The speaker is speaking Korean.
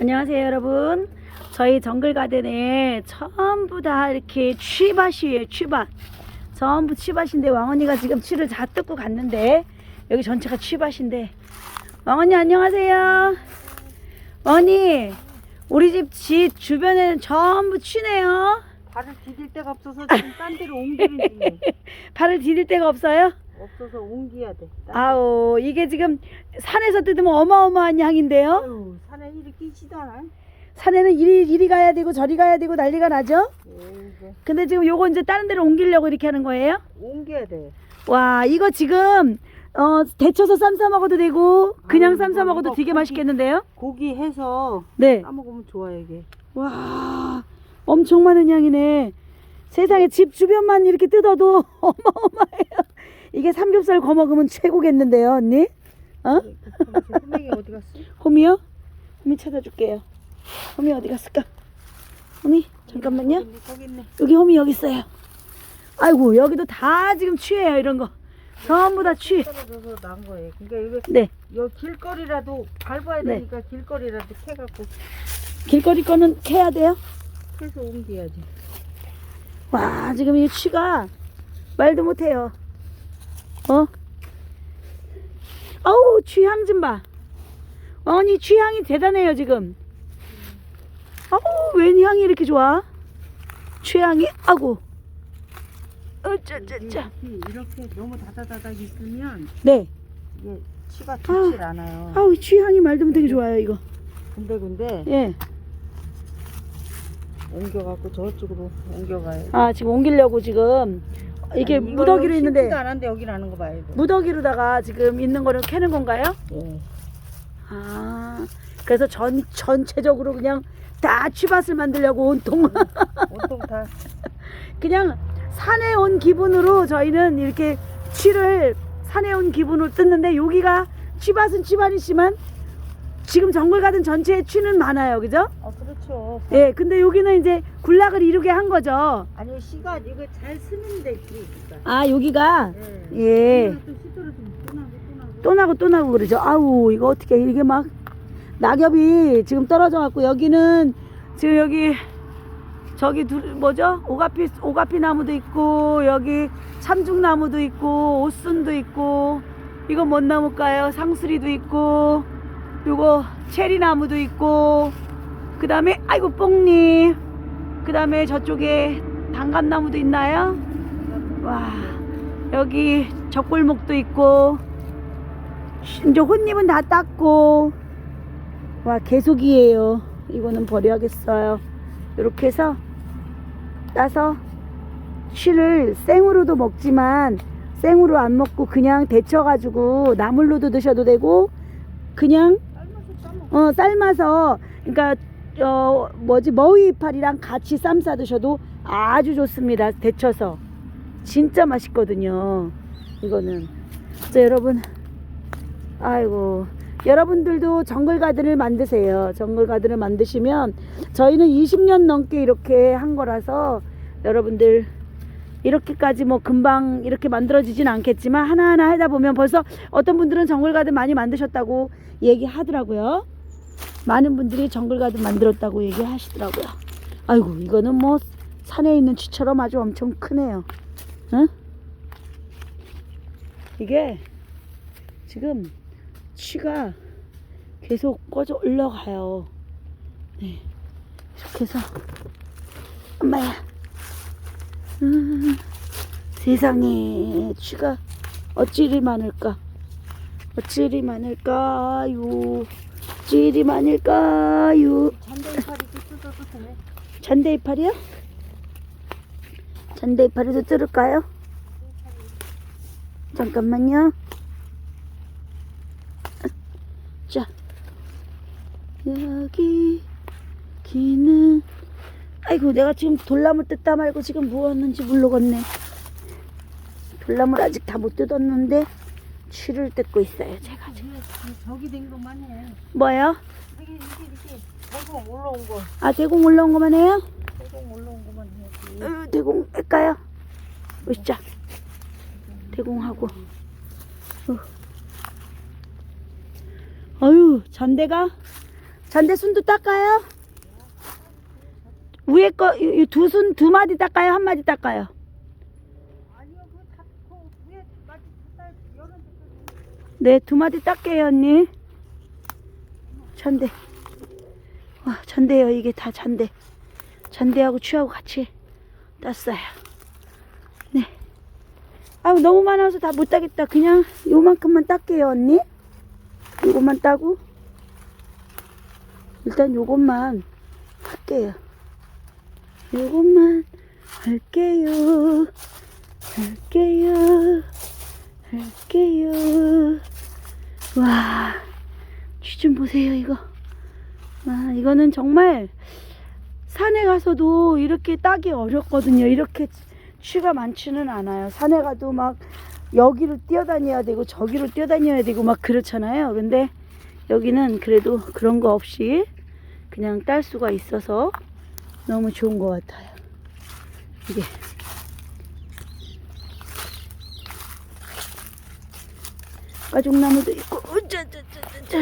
안녕하세요 여러분. 저희 정글 가든에 전부 다 이렇게 취밭이에요 취밭 전부 취밭인데 왕언니가 지금 취를 다 뜯고 갔는데 여기 전체가 취밭인데. 왕언니 안녕하세요. 왕언니 우리 집 집 주변에는 전부 취네요. 발을 디딜 데가 없어서 지금 딴 데로 옮기는 중이에요. 발을 디딜 데가 없어요 없어서 옮겨야 돼. 딴 아우 이게 지금 산에서 뜯으면 어마어마한 양인데요 아유, 산에 이리 끼지도 않아. 산에는 이리 이리 가야 되고 저리 가야 되고 난리가 나죠 예, 이제 근데 지금 요거 이제 다른 데로 옮기려고 이렇게 하는 거예요? 옮겨야 돼. 와 이거 지금 어 데쳐서 쌈싸 먹어도 되고 그냥 아유, 쌈싸 이거, 먹어도 이거 되게 고기- 맛있겠는데요? 고기 해서 네. 싸 먹으면 좋아 이게. 와 엄청 많은 양이네. 세상에 집 주변만 이렇게 뜯어도 어마어마해요. 이게 삼겹살 구워 먹으면 최고겠는데요, 언니? 어? 소맥이 어디 갔어? 호미요? 호미 찾아줄게요. 호미 어디 갔을까? 호미 잠깐만요. 여기 호미 여기 있어요. 아이고 여기도 다 지금 취해요 이런 거. 전부 다 취. 떨어져서 난 거예요. 그러니까 이거 네. 요 길거리라도 밟아야 네. 되니까 길거리라도 캐갖고 길거리 거는 캐야 돼요. 캐서 옮겨야지. 와 지금 이 취가 말도 못해요. 어? 아우 취향 좀 봐. 아니 취향이 대단해요 지금. 아우 웬 향이 이렇게 좋아? 취향이 아고. 어쩌쩌쩌. 이렇게, 이렇게 너무 다다다닥 있으면 네. 이게 치가 좋질 않아요. 아우 취향이 말도 못하게 좋아요 이거. 근데 근데 예. 옮겨갖고 저쪽으로 옮겨가요. 아 지금 옮기려고 지금 이게 아니, 무더기로 있는데 심지도 않은데 여기 나는 거 봐요. 무더기로다가 지금 있는 거를 캐는 건가요? 예. 아, 그래서 전 전체적으로 그냥 다 취밭을 만들려고 온통 온통 다 그냥 산에 온 기분으로 저희는 이렇게 취를 산에 온 기분으로 뜯는데 여기가 취밭은 취밭이지만 지금 정글 가든 전체에 취는 많아요, 그죠? 아, 그렇죠. 예, 근데 여기는 이제 군락을 이루게 한 거죠. 아니 씨가 이거 잘 쓰는 데 있으니까. 아, 여기가 예. 예. 또 나고 또 나고. 또 나고 또 나고 그러죠. 아우 이거 어떻게 이게 막 낙엽이 지금 떨어져 갖고 여기는 지금 여기 저기 둘 뭐죠? 오가피 오가피 나무도 있고 여기 참중나무도 있고 오순도 있고 이거 뭔 나무일까요? 상수리도 있고 요거 체리 나무도 있고 그 다음에 아이고 뽕잎 그 다음에 저쪽에 단감나무도 있나요? 와 여기 적골목도 있고 이제 혼잎은 다 땄고 와 계속이에요. 이거는 버려야겠어요. 이렇게 해서 따서 쉬를 생으로도 먹지만 생으로 안 먹고 그냥 데쳐가지고 나물로도 드셔도 되고 그냥 어. 어 삶아서 그러니까 어 뭐지 머위 이파리랑 같이 쌈 싸 드셔도 아주 좋습니다 데쳐서. 진짜 맛있거든요 이거는. 자 여러분. 아이고. 여러분들도 정글 가든을 만드세요. 정글 가든을 만드시면 저희는 20년 넘게 이렇게 한 거라서 여러분들 이렇게까지 뭐 금방 이렇게 만들어지진 않겠지만 하나하나 하다 보면 벌써 어떤 분들은 정글 가든 많이 만드셨다고 얘기하더라고요 많은 분들이 정글 가든 만들었다고 얘기하시더라고요 아이고 이거는 뭐 산에 있는 쥐처럼 아주 엄청 크네요 응? 이게 지금 취가 계속 꺼져 올라가요. 네. 이렇게 해서 엄마야. 음, 세상에 취가 어찌리 많을까? 어찌리 많을까요? 어찌리 많을까요? 잔대 이파리도 뜯어도 되네. 잔대 이파리요? 잔대 이파리도 뜯을까요? 잠깐만요. 자, 여기 기는 아이고 내가 지금 돌나무 뜯다 말고 지금 무엇는지 모르겠네. 돌나무를 아직 다 못 뜯었는데 취를 뜯고 있어요 제가 지금. 이게 저기 된 것만 해. 뭐요? 이게 이게 이게 대공 올라온 거. 아 대공 올라온 것만 해요? 대공 올라온 것만 해야지. 으, 대공 할까요? 으쌰. 대공하고. 어. 어휴, 잔대가 전대순도 닦아요? 위에 거 두 순 두 마디 닦아요? 한 마디 닦아요 그거 닫고 위에 마치 닫아 열은 네, 두 마디 닦게요, 언니. 전대. 와, 전대요. 이게 다 전대. 전대하고 추하고 같이 땄어요. 네. 아우, 너무 많아서 다 못 따겠다. 그냥 요만큼만 닦게요, 언니. 요것만 따고. 일단 요것만 할게요. 요것만 할게요. 할게요. 할게요. 와, 쥐 좀 보세요, 이거. 와, 이거는 정말 산에 가서도 이렇게 따기 어렵거든요. 이렇게 쥐가 많지는 않아요. 산에 가도 막 여기로 뛰어다녀야 되고 저기로 뛰어다녀야 되고 막 그렇잖아요. 근데 여기는 그래도 그런 거 없이 그냥 딸 수가 있어서 너무 좋은 것 같아요. 이게. 가죽나무도 있고, 으짜짜짜짜.